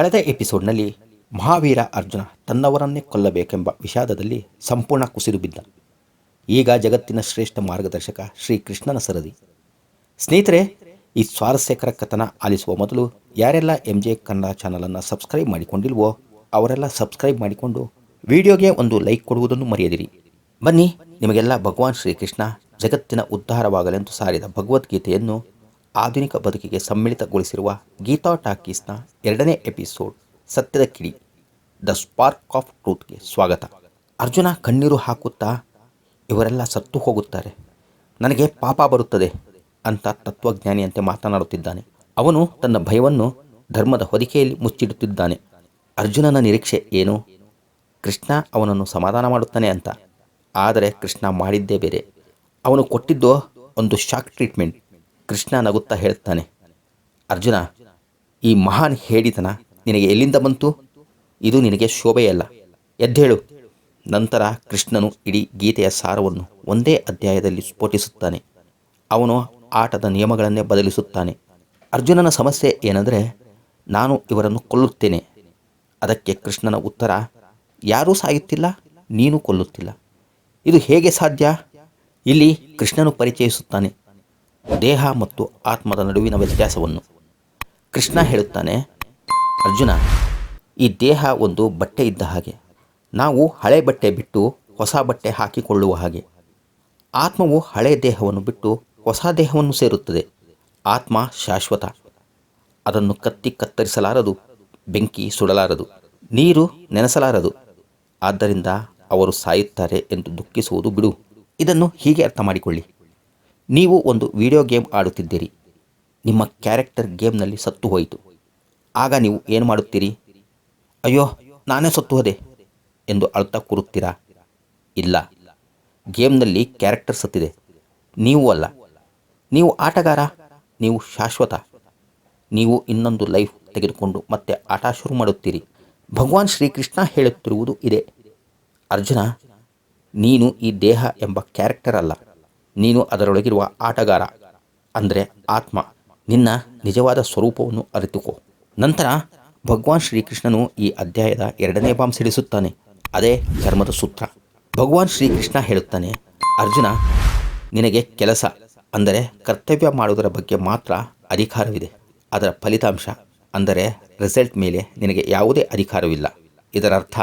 ಕಳೆದ ಎಪಿಸೋಡ್ನಲ್ಲಿ ಮಹಾವೀರ ಅರ್ಜುನ ತನ್ನವರನ್ನೇ ಕೊಲ್ಲಬೇಕೆಂಬ ವಿಷಾದದಲ್ಲಿ ಸಂಪೂರ್ಣ ಕುಸಿದು ಬಿದ್ದ. ಈಗ ಜಗತ್ತಿನ ಶ್ರೇಷ್ಠ ಮಾರ್ಗದರ್ಶಕ ಶ್ರೀಕೃಷ್ಣನ ಸರದಿ. ಸ್ನೇಹಿತರೆ, ಈ ಸ್ವಾರಸ್ಯಕರ ಕಥನ ಆಲಿಸುವ ಮೊದಲು ಯಾರೆಲ್ಲ ಎಂ ಜೆ ಕನ್ನಡ ಚಾನಲನ್ನು ಸಬ್ಸ್ಕ್ರೈಬ್ ಮಾಡಿಕೊಂಡಿಲ್ವೋ ಅವರೆಲ್ಲ ಸಬ್ಸ್ಕ್ರೈಬ್ ಮಾಡಿಕೊಂಡು ವಿಡಿಯೋಗೆ ಒಂದು ಲೈಕ್ ಕೊಡುವುದನ್ನು ಮರೆಯದಿರಿ. ಬನ್ನಿ, ನಿಮಗೆಲ್ಲ ಭಗವಾನ್ ಶ್ರೀಕೃಷ್ಣ ಜಗತ್ತಿನ ಉದ್ಧಾರವಾಗಲೆಂದು ಸಾರಿದ ಭಗವದ್ಗೀತೆಯನ್ನು ಆಧುನಿಕ ಬದುಕಿಗೆ ಸಮ್ಮಿಳಿತಗೊಳಿಸಿರುವ ಗೀತಾ ಟಾಕೀಸ್ನ ಎರಡನೇ ಎಪಿಸೋಡ್ ಸತ್ಯದ ಕಿಡಿ, ದ ಸ್ಪಾರ್ಕ್ ಆಫ್ ಟ್ರೂತ್ಗೆ ಸ್ವಾಗತ. ಅರ್ಜುನ ಕಣ್ಣೀರು ಹಾಕುತ್ತಾ, ಇವರೆಲ್ಲ ಸತ್ತು ಹೋಗುತ್ತಾರೆ. ನನಗೆ ಪಾಪ ಬರುತ್ತದೆ ಅಂತ ತತ್ವಜ್ಞಾನಿಯಂತೆ ಮಾತನಾಡುತ್ತಿದ್ದಾನೆ. ಅವನು ತನ್ನ ಭಯವನ್ನು ಧರ್ಮದ ಹೊದಿಕೆಯಲ್ಲಿ ಮುಚ್ಚಿಡುತ್ತಿದ್ದಾನೆ. ಅರ್ಜುನನ ನಿರೀಕ್ಷೆ ಏನು? ಕೃಷ್ಣ ಅವನನ್ನು ಸಮಾಧಾನ ಮಾಡುತ್ತಾನೆ ಅಂತ. ಆದರೆ ಕೃಷ್ಣ ಮಾಡಿದ್ದೇ ಬೇರೆ. ಅವನು ಕೊಟ್ಟಿದ್ದು ಒಂದು ಶಾಕ್ ಟ್ರೀಟ್ಮೆಂಟ್. ಕೃಷ್ಣ ನಗುತ್ತಾ ಹೇಳ್ತಾನೆ, ಅರ್ಜುನ, ಈ ಮಹಾನ್ ಹೇಳಿತನ ನಿನಗೆ ಎಲ್ಲಿಂದ ಬಂತು? ಇದು ನಿನಗೆ ಶೋಭೆಯಲ್ಲ. ಎದ್ದೇಳು. ನಂತರ ಕೃಷ್ಣನು ಇಡೀ ಗೀತೆಯ ಸಾರವನ್ನು ಒಂದೇ ಅಧ್ಯಾಯದಲ್ಲಿ ಸ್ಫೋಟಿಸುತ್ತಾನೆ. ಅವನು ಆಟದ ನಿಯಮಗಳನ್ನೇ ಬದಲಿಸುತ್ತಾನೆ. ಅರ್ಜುನನ ಸಮಸ್ಯೆ ಏನೆಂದರೆ, ನಾನು ಇವರನ್ನು ಕೊಲ್ಲುತ್ತೇನೆ. ಅದಕ್ಕೆ ಕೃಷ್ಣನ ಉತ್ತರ, ಯಾರೂ ಸಾಯುತ್ತಿಲ್ಲ, ನೀನು ಕೊಲ್ಲುತ್ತಿಲ್ಲ. ಇದು ಹೇಗೆ ಸಾಧ್ಯ? ಇಲ್ಲಿ ಕೃಷ್ಣನು ಪರಿಚಯಿಸುತ್ತಾನೆ. ದೇಹ ಮತ್ತು ಆತ್ಮದ ನಡುವಿನ ವ್ಯತ್ಯಾಸವನ್ನು. ಕೃಷ್ಣ ಹೇಳುತ್ತಾನೆ, ಅರ್ಜುನ, ಈ ದೇಹ ಒಂದು ಬಟ್ಟೆ ಇದ್ದ ಹಾಗೆ. ನಾವು ಹಳೆ ಬಟ್ಟೆ ಬಿಟ್ಟು ಹೊಸ ಬಟ್ಟೆ ಹಾಕಿಕೊಳ್ಳುವ ಹಾಗೆ. ಆತ್ಮವು ಹಳೆ ದೇಹವನ್ನು ಬಿಟ್ಟು ಹೊಸ ದೇಹವನ್ನು ಸೇರುತ್ತದೆ. ಆತ್ಮ ಶಾಶ್ವತ. ಅದನ್ನು ಕತ್ತಿ ಕತ್ತರಿಸಲಾರದು, ಬೆಂಕಿ ಸುಡಲಾರದು, ನೀರು ನೆನೆಸಲಾರದು. ಆದ್ದರಿಂದ ಅವರು ಸಾಯುತ್ತಾರೆ ಎಂದು ದುಃಖಿಸುವುದು ಬಿಡು. ಇದನ್ನು ಹೀಗೆ ಅರ್ಥ ಮಾಡಿಕೊಳ್ಳಿ ನೀವು ಒಂದು ವಿಡಿಯೋ ಗೇಮ್ ಆಡುತ್ತಿದ್ದೀರಿ. ನಿಮ್ಮ ಕ್ಯಾರೆಕ್ಟರ್ ಗೇಮ್ನಲ್ಲಿ ಸತ್ತು ಹೋಯಿತು. ಆಗ ನೀವು ಏನು ಮಾಡುತ್ತೀರಿ? ಅಯ್ಯೋ, ನಾನೇ ಸತ್ತು ಹೋದೆ ಎಂದು ಅಳ್ತಾ ಕೂರುತ್ತೀರಾ? ಇಲ್ಲ. ಗೇಮ್ನಲ್ಲಿ ಕ್ಯಾರೆಕ್ಟರ್ ಸತ್ತಿದೆ. ನೀವು ಅಲ್ಲ. ನೀವು ಆಟಗಾರ, ನೀವು ಶಾಶ್ವತ. ನೀವು ಇನ್ನೊಂದು ಲೈಫ್ ತೆಗೆದುಕೊಂಡು ಮತ್ತೆ ಆಟ ಶುರು ಮಾಡುತ್ತೀರಿ. ಭಗವಾನ್ ಶ್ರೀಕೃಷ್ಣ ಹೇಳುತ್ತಿರುವುದು ಇದೆ. ಅರ್ಜುನ, ನೀನು ಈ ದೇಹ ಎಂಬ ಕ್ಯಾರೆಕ್ಟರ್ ಅಲ್ಲ. ನೀನು ಅದರೊಳಗಿರುವ ಆಟಗಾರ, ಅಂದರೆ ಆತ್ಮ. ನಿನ್ನ ನಿಜವಾದ ಸ್ವರೂಪವನ್ನು ಅರಿತುಕೋ. ನಂತರ ಭಗವಾನ್ ಶ್ರೀಕೃಷ್ಣನು ಈ ಅಧ್ಯಾಯದ ಎರಡನೇ ಬಾಂಬ್ ಸಿಡಿಸುತ್ತಾನೆ. ಅದೇ ಧರ್ಮದ ಸೂತ್ರ. ಭಗವಾನ್ ಶ್ರೀಕೃಷ್ಣ ಹೇಳುತ್ತಾನೆ, ಅರ್ಜುನ, ನಿನಗೆ ಕೆಲಸ, ಅಂದರೆ ಕರ್ತವ್ಯ ಮಾಡುವುದರ ಬಗ್ಗೆ ಮಾತ್ರ ಅಧಿಕಾರವಿದೆ. ಅದರ ಫಲಿತಾಂಶ, ಅಂದರೆ ರಿಸಲ್ಟ್ ಮೇಲೆ ನಿನಗೆ ಯಾವುದೇ ಅಧಿಕಾರವಿಲ್ಲ. ಇದರರ್ಥ,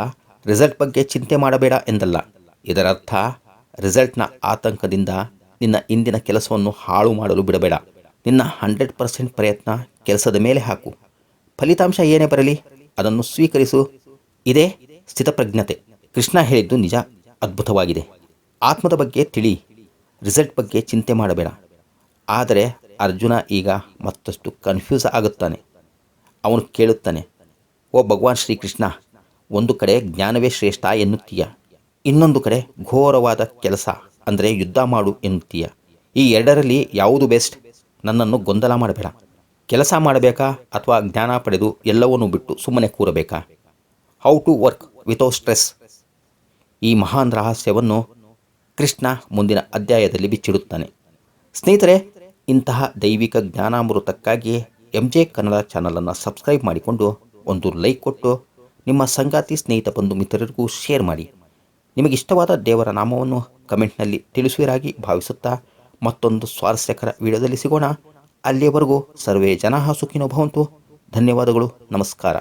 ರಿಸಲ್ಟ್ ಬಗ್ಗೆ ಚಿಂತೆ ಮಾಡಬೇಡ ಎಂದಲ್ಲ. ಇದರರ್ಥ, ರಿಸಲ್ಟ್ನ ಆತಂಕದಿಂದ ನಿನ್ನ ಇಂದಿನ ಕೆಲಸವನ್ನು ಹಾಳು ಮಾಡಲು ಬಿಡಬೇಡ. ನಿನ್ನ ಹಂಡ್ರೆಡ್ ಪರ್ಸೆಂಟ್ ಪ್ರಯತ್ನ ಕೆಲಸದ ಮೇಲೆ ಹಾಕು. ಫಲಿತಾಂಶ ಏನೇ ಬರಲಿ, ಅದನ್ನು ಸ್ವೀಕರಿಸು. ಇದೇ ಸ್ಥಿತಪ್ರಜ್ಞತೆ. ಕೃಷ್ಣ ಹೇಳಿದ್ದು ನಿಜ, ಅದ್ಭುತವಾಗಿದೆ. ಆತ್ಮದ ಬಗ್ಗೆ ತಿಳಿ, ರಿಸಲ್ಟ್ ಬಗ್ಗೆ ಚಿಂತೆ ಮಾಡಬೇಡ. ಆದರೆ ಅರ್ಜುನ ಈಗ ಮತ್ತಷ್ಟು ಕನ್ಫ್ಯೂಸ್ ಆಗುತ್ತಾನೆ. ಅವನು ಕೇಳುತ್ತಾನೆ, ಓ ಭಗವಾನ್ ಶ್ರೀಕೃಷ್ಣ, ಒಂದು ಕಡೆ ಜ್ಞಾನವೇ ಶ್ರೇಷ್ಠ ಎನ್ನುತ್ತೀಯ. ಇನ್ನೊಂದು ಕಡೆ ಘೋರವಾದ ಕೆಲಸ. ಅಂದರೆ ಯುದ್ಧ ಮಾಡು ಎನ್ನುತ್ತೀಯ ಈ ಎರಡರಲ್ಲಿ ಯಾವುದು ಬೆಸ್ಟ್? ನನ್ನನ್ನು ಗೊಂದಲ ಮಾಡಬೇಡ. ಕೆಲಸ ಮಾಡಬೇಕಾ ಅಥವಾ ಜ್ಞಾನ ಪಡೆದು ಎಲ್ಲವನ್ನೂ ಬಿಟ್ಟು ಸುಮ್ಮನೆ ಕೂರಬೇಕಾ? How to work without stress ಈ ಮಹಾನ್ ರಹಸ್ಯವನ್ನು ಕೃಷ್ಣ ಮುಂದಿನ ಅಧ್ಯಾಯದಲ್ಲಿ ಬಿಚ್ಚಿಡುತ್ತಾನೆ. ಸ್ನೇಹಿತರೆ, ಇಂತಹ ದೈವಿಕ ಜ್ಞಾನಾಮೃತಕ್ಕಾಗಿ ಎಂ ಜೆ ಕನ್ನಡ ಚಾನಲನ್ನು ಸಬ್ಸ್ಕ್ರೈಬ್ ಮಾಡಿಕೊಂಡು ಒಂದು ಲೈಕ್ ಕೊಟ್ಟು ನಿಮ್ಮ ಸಂಗಾತಿ ಸ್ನೇಹಿತ ಬಂಧು ಮಿತ್ರರಿಗೂ ಶೇರ್ ಮಾಡಿ. ನಿಮಗಿಷ್ಟವಾದ ದೇವರ ನಾಮವನ್ನು ಕಮೆಂಟ್ನಲ್ಲಿ ತಿಳಿಸುವಿರಾಗಿ ಭಾವಿಸುತ್ತಾ ಮತ್ತೊಂದು ಸ್ವಾರಸ್ಯಕರ ವಿಡಿಯೋದಲ್ಲಿ ಸಿಗೋಣ. ಅಲ್ಲಿಯವರೆಗೂ ಸರ್ವೇ ಜನ ಸುಖಿನೋ ಭವಂತು. ಧನ್ಯವಾದಗಳು. ನಮಸ್ಕಾರ.